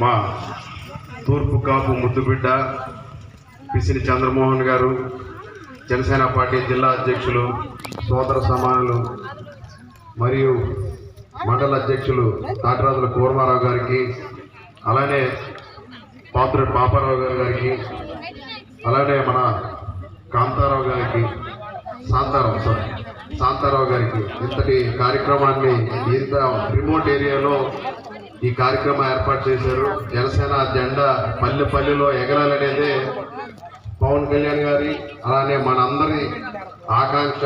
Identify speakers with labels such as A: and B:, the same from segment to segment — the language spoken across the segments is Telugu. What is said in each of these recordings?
A: మా తూర్పు కాపు ముద్దుబిడ్డ పిసిని చంద్రమోహన్ గారు జనసేన పార్టీ జిల్లా అధ్యక్షులు సోదర సమానులు మరియు మండల అధ్యక్షులు తాటరాజుల కూర్మారావు గారికి అలానే పాత్రుడు పాపారావు గారి గారికి అలానే మన కాంతారావు గారికి శాంతారావు సార్ శాంతారావు గారికి ఇంతటి కార్యక్రమాన్ని ఇంత రిమోట్ ఏరియాలో ఈ కార్యక్రమం ఏర్పాటు చేశారు. జనసేన జెండా పల్లె పల్లెలో ఎగరాలనేదే పవన్ కళ్యాణ్ గారి అలానే మనందరి ఆకాంక్ష.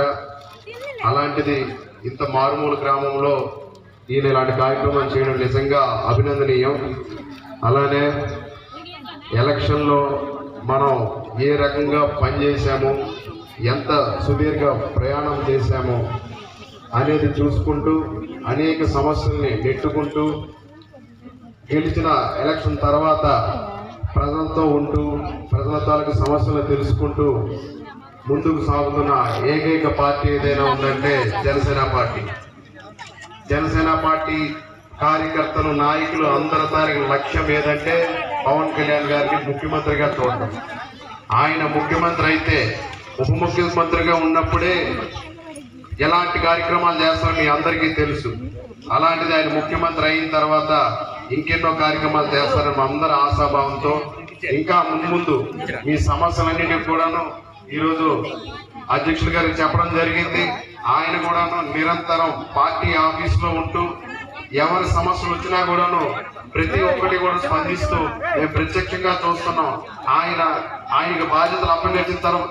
A: అలాంటిది ఇంత మారుమూల గ్రామంలో ఈయన ఇలాంటి కార్యక్రమం చేయడం నిజంగా అభినందనీయం. అలానే ఎలక్షన్లో మనం ఏ రకంగా పనిచేశాము ఎంత సుదీర్ఘ ప్రయాణం చేశాము అనేది చూసుకుంటూ అనేక సమస్యల్ని నెట్టుకుంటూ గెలిచిన ఎలక్షన్ తర్వాత ప్రజలతో ఉంటూ ప్రజల తాలూకు సమస్యలు తెలుసుకుంటూ ముందుకు సాగుతున్న ఏకైక పార్టీ ఏదైనా ఉందంటే జనసేన పార్టీ. జనసేన పార్టీ కార్యకర్తలు నాయకులు అందరి తారీఖు లక్ష్యం ఏదంటే పవన్ కళ్యాణ్ గారిని ముఖ్యమంత్రిగా చూడటం. ఆయన ముఖ్యమంత్రి అయితే ఉప ముఖ్యమంత్రిగా ఉన్నప్పుడే ఎలాంటి కార్యక్రమాలు చేస్తారో మీ అందరికీ తెలుసు. అలాంటిది ఆయన ముఖ్యమంత్రి అయిన తర్వాత ఇంకెన్నో కార్యక్రమాలు చేస్తారని మా అందరి ఆశాభావంతో ఇంకా ముందు ముందు మీ సమస్యలన్నింటికి కూడాను ఈరోజు అధ్యక్షులు గారికి చెప్పడం జరిగింది. ఆయన కూడాను నిరంతరం పార్టీ ఆఫీసులో ఉంటూ ఎవరి సమస్యలు వచ్చినా కూడాను ప్రతి ఒక్కటి కూడా స్పందిస్తూ మేము ప్రత్యక్షంగా చూస్తున్నాం. ఆయన ఆయనకి బాధ్యతలు అప్పగించిన తర్వాత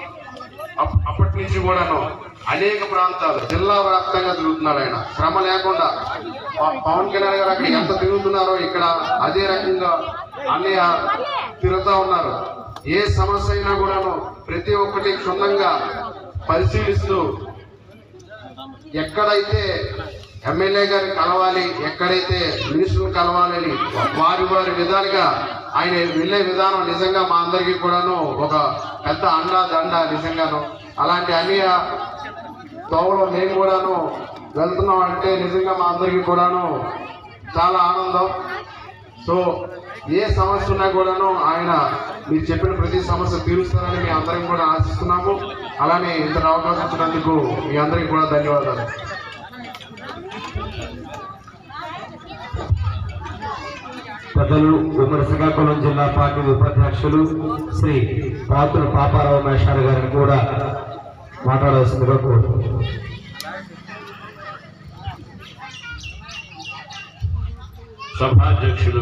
A: అప్పటి నుంచి కూడాను అనేక ప్రాంతాలు జిల్లా వ్యాప్తంగా తిరుగుతున్నాడు ఆయన. శ్రమ లేకుండా. పవన్ కళ్యాణ్ గారు అక్కడ ఎంత తిరుగుతున్నారో ఇక్కడ అదే రకంగా అన్నయ్య తిరుగుతూ ఉన్నారు. ఏ సమస్య అయినా కూడాను ప్రతి ఒక్కటి క్షుణ్ణంగా పరిశీలిస్తూ ఎక్కడైతే ఎమ్మెల్యే గారిని కలవాలి ఎక్కడైతే మినిస్టర్ని కలవాలని వారి వారి విధాలుగా ఆయన వెళ్ళే విధానం నిజంగా మా అందరికీ కూడాను ఒక పెద్ద అండా దండ నిజంగాను. అలాంటి అన్ని తోవలో మేము కూడాను వెళ్తున్నాం అంటే నిజంగా మా అందరికీ కూడాను చాలా ఆనందం. సో ఏ సమస్య ఉన్నా కూడాను ఆయన మీరు చెప్పిన ప్రతి సమస్య తీరుస్తారని మీ అందరం కూడా ఆశిస్తున్నాము. అలానే ఇంత అవకాశం ఇచ్చినందుకు మీ అందరికీ కూడా ధన్యవాదాలు.
B: పెద్దలు ఉమ్మడి శ్రీకాకుళం జిల్లా పార్టీ ఉపాధ్యక్షులు శ్రీ పాత్ర పాపారావు మహేశ్వర గారిని కూడా మాట్లాడవలసిందిగా కోరుతున్నాను
C: సభాధ్యక్షులు